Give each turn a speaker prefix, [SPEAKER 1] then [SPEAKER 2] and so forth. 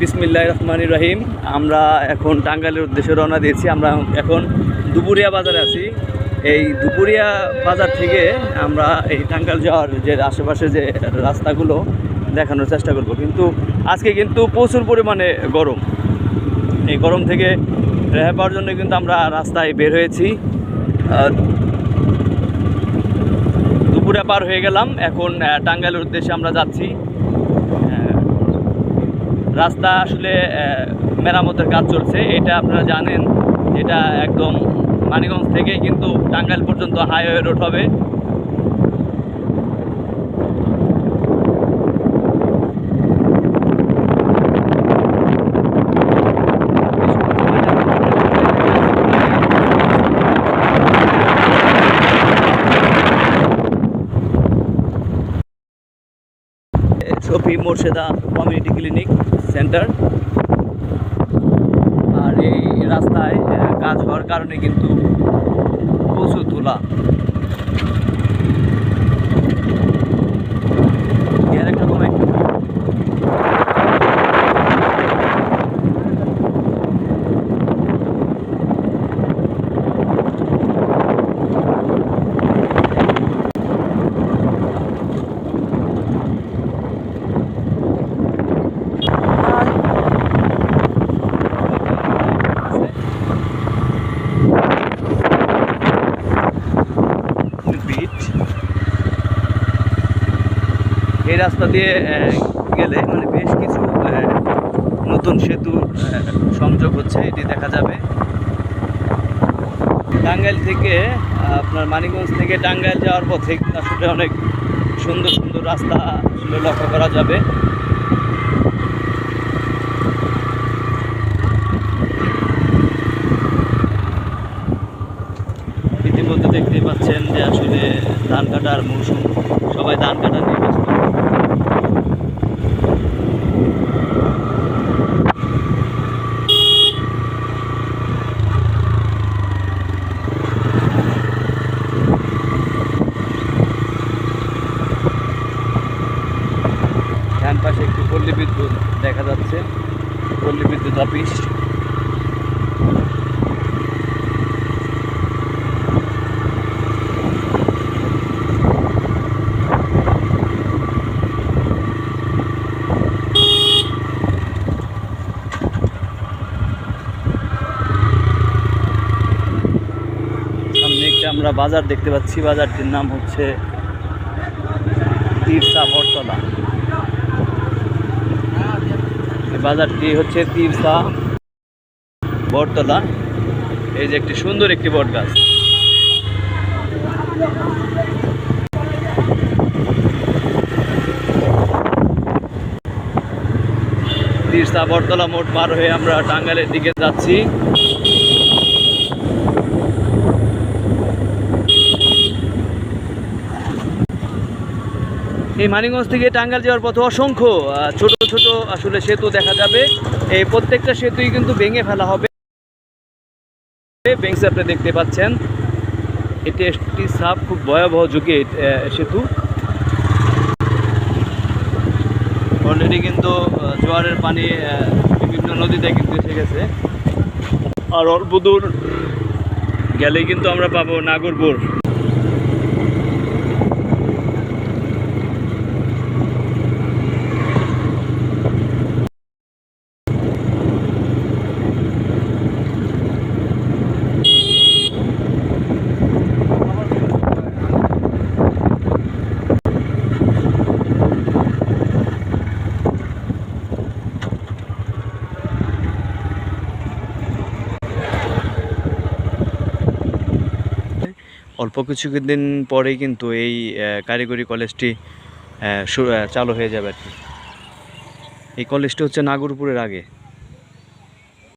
[SPEAKER 1] বিসমিল্লাহ রহমান রহিম আমরা এখন টাঙ্গাইলের উদ্দেশ্যে রওনা দিয়েছি। আমরা এখন দুপুরিয়া বাজারে আছি। এই দুপুরিয়া বাজার থেকে আমরা এই টাঙ্গাইল যাওয়ার যে আশেপাশে যে রাস্তাগুলো দেখানোর চেষ্টা করব। কিন্তু আজকে কিন্তু প্রচুর পরিমাণে গরম। এই গরম থেকে রেহাই পাওয়ার জন্য কিন্তু আমরা রাস্তায় বের হয়েছি। দুপুরে পার হয়ে গেলাম। এখন টাঙ্গাইলের উদ্দেশ্যে আমরা যাচ্ছি। রাস্তা আসলে মেরামতের কাজ চলছে। এটা আপনারা জানেন, এটা একদম মানিগঞ্জ থেকে কিন্তু টাঙ্গাইল পর্যন্ত হাইওয়ে রোড হবে। মোর্শেদা কমিউনিটি ক্লিনিক সেন্টার আর এই রাস্তায় আহ, কাজ হওয়ার কারণে কিন্তু প্রচুর ধুলা। বিট এই রাস্তা দিয়ে গেলে মানে বেশ কিছু নতুন সেতু সংযোগ হচ্ছে, এটি দেখা যাবে। টাঙ্গাইল থেকে আপনার মানিকগঞ্জ থেকে টাঙ্গাইল যাওয়ার পথে আসলে অনেক সুন্দর সুন্দর রাস্তা লক্ষ্য করা যাবে ইতিমধ্যে দেখতে পাচ্ছেন যে আসলে ধান কাটার মৌসুম, সবাই ধান কাটা নিয়ে ব্যস্ত। ডান পাশে একটি পল্লী বিদ্যুৎ দেখা যাচ্ছে, পল্লী বিদ্যুৎ অফিস সামনে একটা আমরা বাজার দেখতে পাচ্ছি, বাজারটির নাম হচ্ছে তীরসা বটতলা। বাজারটি হচ্ছে তীরসা বটতলা। এই যে একটি সুন্দর একটি বট গাছ। তীরসা বটতলা মোট পার হয়ে আমরা টাঙ্গাইলের দিকে যাচ্ছি। এই মানিগঞ্জ থেকে টাঙ্গাল যাওয়ার পথে অসংখ্য ছোট ছোট আসলে সেতু দেখা যাবে। এই প্রত্যেকটা সেতুই কিন্তু ভেঙে ফেলা হবে। বেঞ্চে আপনি দেখতে পাচ্ছেন, এটি একটি সাপ খুব ভয়াবহ যুগে সেতু। অলরেডি কিন্তু জোয়ারের পানি বিভিন্ন নদীতে কিন্তু এসে গেছে। আর অল্প দূর গেলেই কিন্তু আমরা পাবো নাগরপুর। অল্প কিছু দিন পরেই কিন্তু এই কারিগরি কলেজটি চালু হয়ে যাবে আর কি। এই কলেজটি হচ্ছে নাগরপুরের আগে।